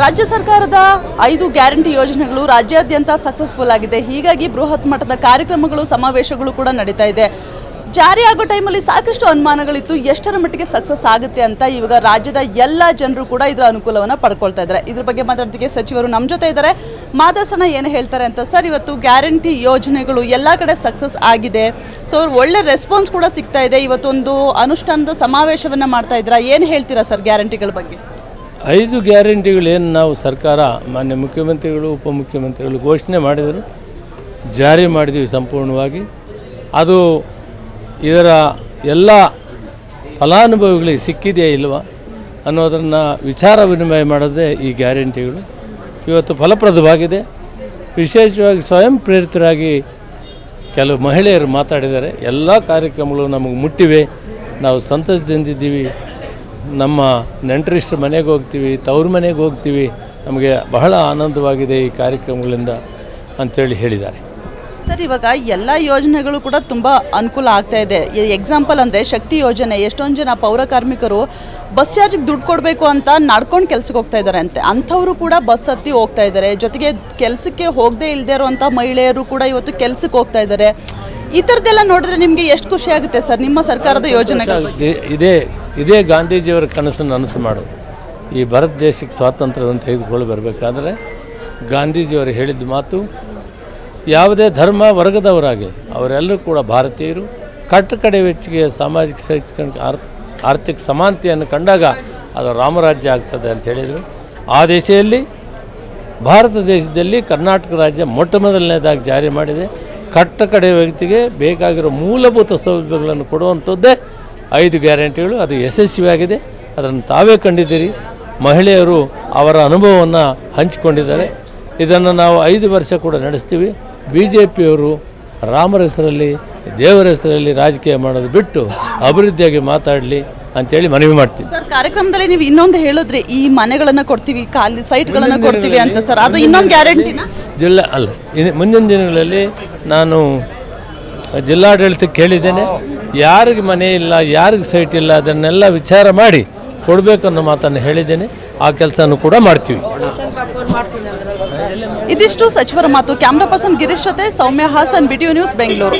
ರಾಜ್ಯ ಸರ್ಕಾರದ ಐದು ಗ್ಯಾರಂಟಿ ಯೋಜನೆಗಳು ರಾಜ್ಯಾದ್ಯಂತ ಸಕ್ಸಸ್ಫುಲ್ ಆಗಿದೆ. ಹೀಗಾಗಿ ಬೃಹತ್ ಮಟ್ಟದ ಕಾರ್ಯಕ್ರಮಗಳು, ಸಮಾವೇಶಗಳು ಕೂಡ ನಡೀತಾ ಇದೆ. ಜಾರಿ ಆಗೋ ಟೈಮಲ್ಲಿ ಸಾಕಷ್ಟು ಅನುಮಾನಗಳಿತ್ತು. ಎಷ್ಟರ ಮಟ್ಟಿಗೆ ಸಕ್ಸಸ್ ಆಗುತ್ತೆ ಅಂತ ಇವಾಗ ರಾಜ್ಯದ ಎಲ್ಲ ಜನರು ಕೂಡ ಇದರ ಅನುಕೂಲವನ್ನು ಪಡ್ಕೊಳ್ತಾ ಇದ್ದಾರೆ. ಇದ್ರ ಬಗ್ಗೆ ಮಾತಾಡೋದಕ್ಕೆ ಸಚಿವರು ನಮ್ಮ ಜೊತೆ ಇದ್ದಾರೆ. ಮಾತಾಡ್ಸೋಣ ಏನು ಹೇಳ್ತಾರೆ ಅಂತ? ಸರ್, ಇವತ್ತು ಗ್ಯಾರಂಟಿ ಯೋಜನೆಗಳು ಎಲ್ಲ ಕಡೆ ಸಕ್ಸಸ್ ಆಗಿದೆ. ಸೊ ಒಳ್ಳೆ ರೆಸ್ಪಾನ್ಸ್ ಕೂಡ ಸಿಗ್ತಾ ಇದೆ. ಇವತ್ತೊಂದು ಅನುಷ್ಠಾನದ ಸಮಾವೇಶವನ್ನು ಮಾಡ್ತಾ ಇದ್ದೀರಾ? ಏನು ಹೇಳ್ತೀರಾ ಸರ್ ಗ್ಯಾರಂಟಿಗಳ ಬಗ್ಗೆ? ಐದು ಗ್ಯಾರಂಟಿಗಳೇನು ನಾವು ಸರ್ಕಾರ, ಮಾನ್ಯ ಮುಖ್ಯಮಂತ್ರಿಗಳು, ಉಪಮುಖ್ಯಮಂತ್ರಿಗಳು ಘೋಷಣೆ ಮಾಡಿದರು, ಜಾರಿ ಮಾಡಿದ್ದೀವಿ ಸಂಪೂರ್ಣವಾಗಿ. ಅದು ಇದರ ಎಲ್ಲ ಫಲಾನುಭವಿಗಳಿಗೆ ಸಿಕ್ಕಿದೆಯಾ ಇಲ್ವಾ ಅನ್ನೋದನ್ನು ವಿಚಾರ ವಿನಿಮಯ ಮಾಡೋದೇ ಈ ಗ್ಯಾರಂಟಿಗಳು. ಇವತ್ತು ಫಲಪ್ರದವಾಗಿದೆ. ವಿಶೇಷವಾಗಿ ಸ್ವಯಂ ಪ್ರೇರಿತರಾಗಿ ಕೆಲವು ಮಹಿಳೆಯರು ಮಾತಾಡಿದ್ದಾರೆ. ಎಲ್ಲ ಕಾರ್ಯಕ್ರಮಗಳು ನಮಗೆ ಮುಟ್ಟಿವೆ. ನಾವು ಸಂತಸದಿಂದಿದ್ದೀವಿ. ನಮ್ಮ ನೆಂಟರಿಷ್ಟ್ರ ಮನೆಗೆ ಹೋಗ್ತೀವಿ ತವ್ರ ಮನೆಗೆ ಹೋಗ್ತೀವಿ. ನಮಗೆ ಬಹಳ ಆನಂದವಾಗಿದೆ ಈ ಕಾರ್ಯಕ್ರಮಗಳಿಂದ ಅಂತೇಳಿ ಹೇಳಿದ್ದಾರೆ. ಸರ್ ಇವಾಗ ಎಲ್ಲ ಯೋಜನೆಗಳು ಕೂಡ ತುಂಬ ಅನುಕೂಲ ಆಗ್ತಾ ಇದೆ. ಎಕ್ಸಾಂಪಲ್ ಅಂದರೆ ಶಕ್ತಿ ಯೋಜನೆ ಎಷ್ಟೊಂದು ಜನ ಪೌರ ಕಾರ್ಮಿಕರು ಬಸ್ ಚಾರ್ಜಿಗೆ ದುಡ್ಡು ಕೊಡಬೇಕು ಅಂತ ನಡ್ಕೊಂಡು ಕೆಲ್ಸಕ್ಕೆ ಹೋಗ್ತಾ ಇದ್ದಾರೆ ಅಂತೆ. ಅಂಥವರು ಕೂಡ ಬಸ್ ಹತ್ತಿ ಹೋಗ್ತಾ ಇದ್ದಾರೆ ಜೊತೆಗೆ ಕೆಲಸಕ್ಕೆ ಹೋಗದೇ ಇಲ್ಲದೆ ಇರುವಂಥ ಮಹಿಳೆಯರು ಕೂಡ ಇವತ್ತು ಕೆಲಸಕ್ಕೆ ಹೋಗ್ತಾ ಇದ್ದಾರೆ ಈ ಥರದ್ದೆಲ್ಲ ನೋಡಿದ್ರೆ ನಿಮಗೆ ಎಷ್ಟು ಖುಷಿ ಆಗುತ್ತೆ ಸರ್ ನಿಮ್ಮ ಸರ್ಕಾರದ ಯೋಜನೆಗಳು? ಇದೇ- ಇದೇ ಗಾಂಧೀಜಿಯವರ ಕನಸನ್ನು ನನಸು ಮಾಡು. ಈ ಭಾರತ ದೇಶಕ್ಕೆ ಸ್ವಾತಂತ್ರ್ಯವನ್ನು ತೆಗೆದುಕೊಂಡು ಬರಬೇಕಾದ್ರೆ ಗಾಂಧೀಜಿಯವರು ಹೇಳಿದ ಮಾತು, ಯಾವುದೇ ಧರ್ಮ ವರ್ಗದವರಾಗಿ ಅವರೆಲ್ಲರೂ ಕೂಡ ಭಾರತೀಯರು. ಕಟ್ಟ ಕಡೆ ವೆಚ್ಚಿಗೆ ಸಾಮಾಜಿಕ ಶೈಕ್ಷಣಿಕ ಆರ್, ಆರ್ಥಿಕ ಸಮಾನತೆಯನ್ನು ಕಂಡಾಗ ಅದು ರಾಮರಾಜ್ಯ ಆಗ್ತದೆ ಅಂತ ಹೇಳಿದರು. ಆ ದಿಶೆಯಲ್ಲಿ ಭಾರತ ದೇಶದಲ್ಲಿ ಕರ್ನಾಟಕ ರಾಜ್ಯ ಮೊಟ್ಟ ಮೊದಲನೇದಾಗಿ ಜಾರಿ ಮಾಡಿದೆ. ಕಟ್ಟ ಕಡೆ ವ್ಯಕ್ತಿಗೆ ಬೇಕಾಗಿರೋ ಮೂಲಭೂತ ಸೌಲಭ್ಯಗಳನ್ನು ಕೊಡುವಂಥದ್ದೇ ಐದು ಗ್ಯಾರಂಟಿಗಳು ಅದು ಯಶಸ್ವಿಯಾಗಿದೆ. ಅದನ್ನು ತಾವೇ ಕಂಡಿದ್ದೀರಿ. ಮಹಿಳೆಯರು ಅವರ ಅನುಭವವನ್ನು ಹಂಚಿಕೊಂಡಿದ್ದಾರೆ. ಇದನ್ನು ನಾವು ಐದು ವರ್ಷ ಕೂಡ ನಡೆಸ್ತೀವಿ. ಬಿ ಜೆ ಪಿಯವರು ರಾಮರ ಹೆಸರಲ್ಲಿ ದೇವರ ಹೆಸರಲ್ಲಿ ರಾಜಕೀಯ ಮಾಡೋದು ಬಿಟ್ಟು ಅಭಿವೃದ್ಧಿಯಾಗಿ ಮಾತಾಡಲಿ ಅಂತೇಳಿ ಮನವಿ ಮಾಡ್ತೀವಿ. ಸರ್ ಕಾರ್ಯಕ್ರಮದಲ್ಲಿ ನೀವು ಇನ್ನೊಂದು ಹೇಳಿದ್ರಿ ಈ ಮನೆಗಳನ್ನು ಕೊಡ್ತೀವಿ ಖಾಲಿ ಸೈಟ್ಗಳನ್ನು ಕೊಡ್ತೀವಿ ಅಂತ ಸರ್. ಅದು ಇನ್ನೊಂದು ಗ್ಯಾರಂಟಿನ ಜಿಲ್ಲಾ ಅಲ್ಲ ಮುಂದಿನ ದಿನಗಳಲ್ಲಿ ನಾನು ಜಿಲ್ಲಾಡಳಿತಕ್ಕೆ ಕೇಳಿದ್ದೇನೆ. ಯಾರಿಗೆ ಮನೆ ಇಲ್ಲ, ಯಾರಿಗೆ ಸೈಟ್ ಇಲ್ಲ, ಅದನ್ನೆಲ್ಲ ವಿಚಾರ ಮಾಡಿ ಕೊಡಬೇಕನ್ನೋ ಮಾತನ್ನು ಹೇಳಿದ್ದೇನೆ. ಆ ಕೆಲಸನೂ ಕೂಡ ಮಾಡ್ತೀವಿ. ಇದಿಷ್ಟು ಸಚಿವರ ಮಾತು. ಕ್ಯಾಮ್ರಾ ಪರ್ಸನ್ ಗಿರೀಶ್ ಜೊತೆ ಸೌಮ್ಯ ಹಾಸನ್, ಬಿಟಿಯು ನ್ಯೂಸ್ ಬೆಂಗಳೂರು.